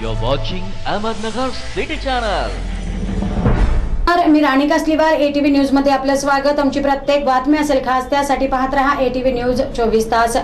You're watching Ahmednagar City Channel. नमस्कार मी Rani Kasliwar ATV न्यूजमध्ये आपलं स्वागत. आमची प्रत्येक बातमी असेल खास त्यासाठी पाहत रहा एटीव्ही न्यूज चोवीस तास.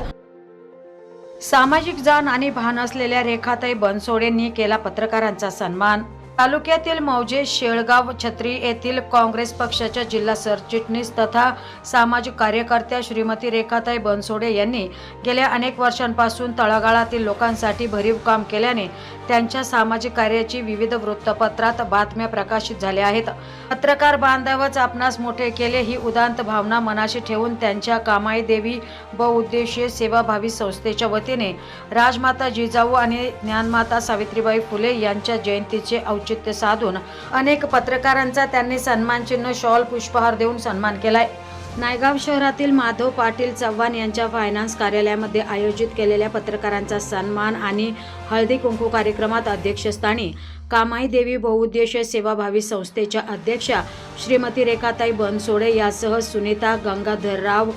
सामाजिक जाण आणि भान असलेल्या रेखाताई बनसोडेंनी केला पत्रकारांचा सन्मान. तालुक्यातील मौजे शेळगाव छत्री येथील काँग्रेस पक्षाच्या जिल्हा सरचिटणीस तथा सामाजिक कार्यकर्त्या श्रीमती रेखाताई बनसोडे यांनी गेल्या अनेक वर्षांपासून तळागाळातील लोकांसाठी भरीव काम केल्याने त्यांच्या सामाजिक कार्याची विविध वृत्तपत्रात बातम्या प्रकाशित झाल्या आहेत. पत्रकार बांधवच आपणास मोठे केले ही उदांत भावना मनाशी ठेवून त्यांच्या कामाई देवी बहुउद्देशीय सेवाभावी संस्थेच्या वतीने राजमाता जिजाऊ आणि ज्ञानमाता सावित्रीबाई फुले यांच्या जयंतीचे औचित्य साधून अनेक पत्रकारांचा त्यांनी सन्मानचिन्ह शॉल पुष्पहार देऊन सन्मान केलाय. नायगाव शहरातील माधव पाटील चव्हाण यांच्या फायनान्स कार्यालयामध्ये आयोजित केलेल्या पत्रकारांचा सन्मान आणि हळदी कुंकू कार्यक्रमात अध्यक्षस्थानी कामाई देवी बहुउद्देशीय सेवाभावी संस्थेच्या अध्यक्षा श्रीमती रेखाताई बनसोडे यासह सुनीता गंगाधरराव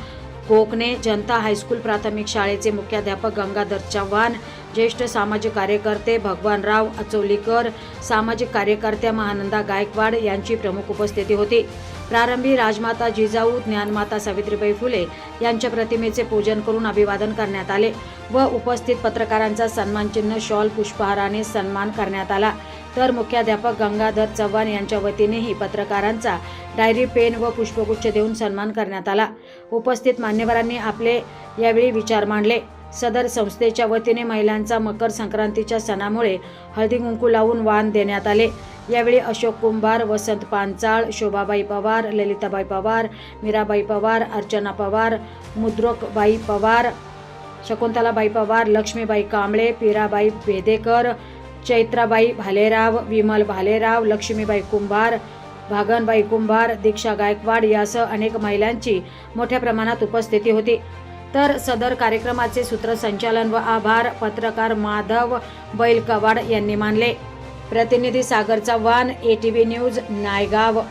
कोकणे जनता हायस्कूल प्राथमिक शाळेचे मुख्याध्यापक गंगाधर चव्हाण ज्येष्ठ सामाजिक कार्यकर्ते भगवानराव अचोलीकर सामाजिक कार्यकर्त्या महानंदा गायकवाड यांची प्रमुख उपस्थिती होती. प्रारंभी राजमाता जिजाऊ ज्ञानमाता सावित्रीबाई फुले यांच्या प्रतिमेचे पूजन करून अभिवादन करण्यात आले व उपस्थित पत्रकारांचा सन्मानचिन्ह शॉल पुष्पहाराने सन्मान करण्यात आला. तर मुख्याध्यापक गंगाधर चव्हाण यांच्या वतीनेही पत्रकारांचा डायरी पेन व पुष्पगुच्छ देऊन सन्मान करण्यात आला. उपस्थित मान्यवरांनी आपले यावेळी विचार मांडले. सदर संस्थेच्या वतीने महिलांचा मकर संक्रांतीच्या सणामुळे हळदी कुंकू लावून वाण देण्यात आले. यावेळी अशोक कुंभार वसंत पांचाळ शोभाबाई पवार ललिताबाई पवार मीराबाई पवार अर्चना पवार मुद्रकबाई पवार शकुंतलाबाई पवार लक्ष्मीबाई कांबळे पीराबाई बेदेकर चैत्राबाई भालेराव विमल भालेराव लक्ष्मीबाई कुंभार भागनबाई कुंभार दीक्षा गायकवाड यासह अनेक महिलांची मोठ्या प्रमाणात उपस्थिती होती. तर सदर कार्यक्रमाचे सूत्रसंचालन व आभार पत्रकार माधव बैलकवाड यांनी मानले. प्रतिनिधी सागर चव्हाण एटीव्ही न्यूज नायगाव.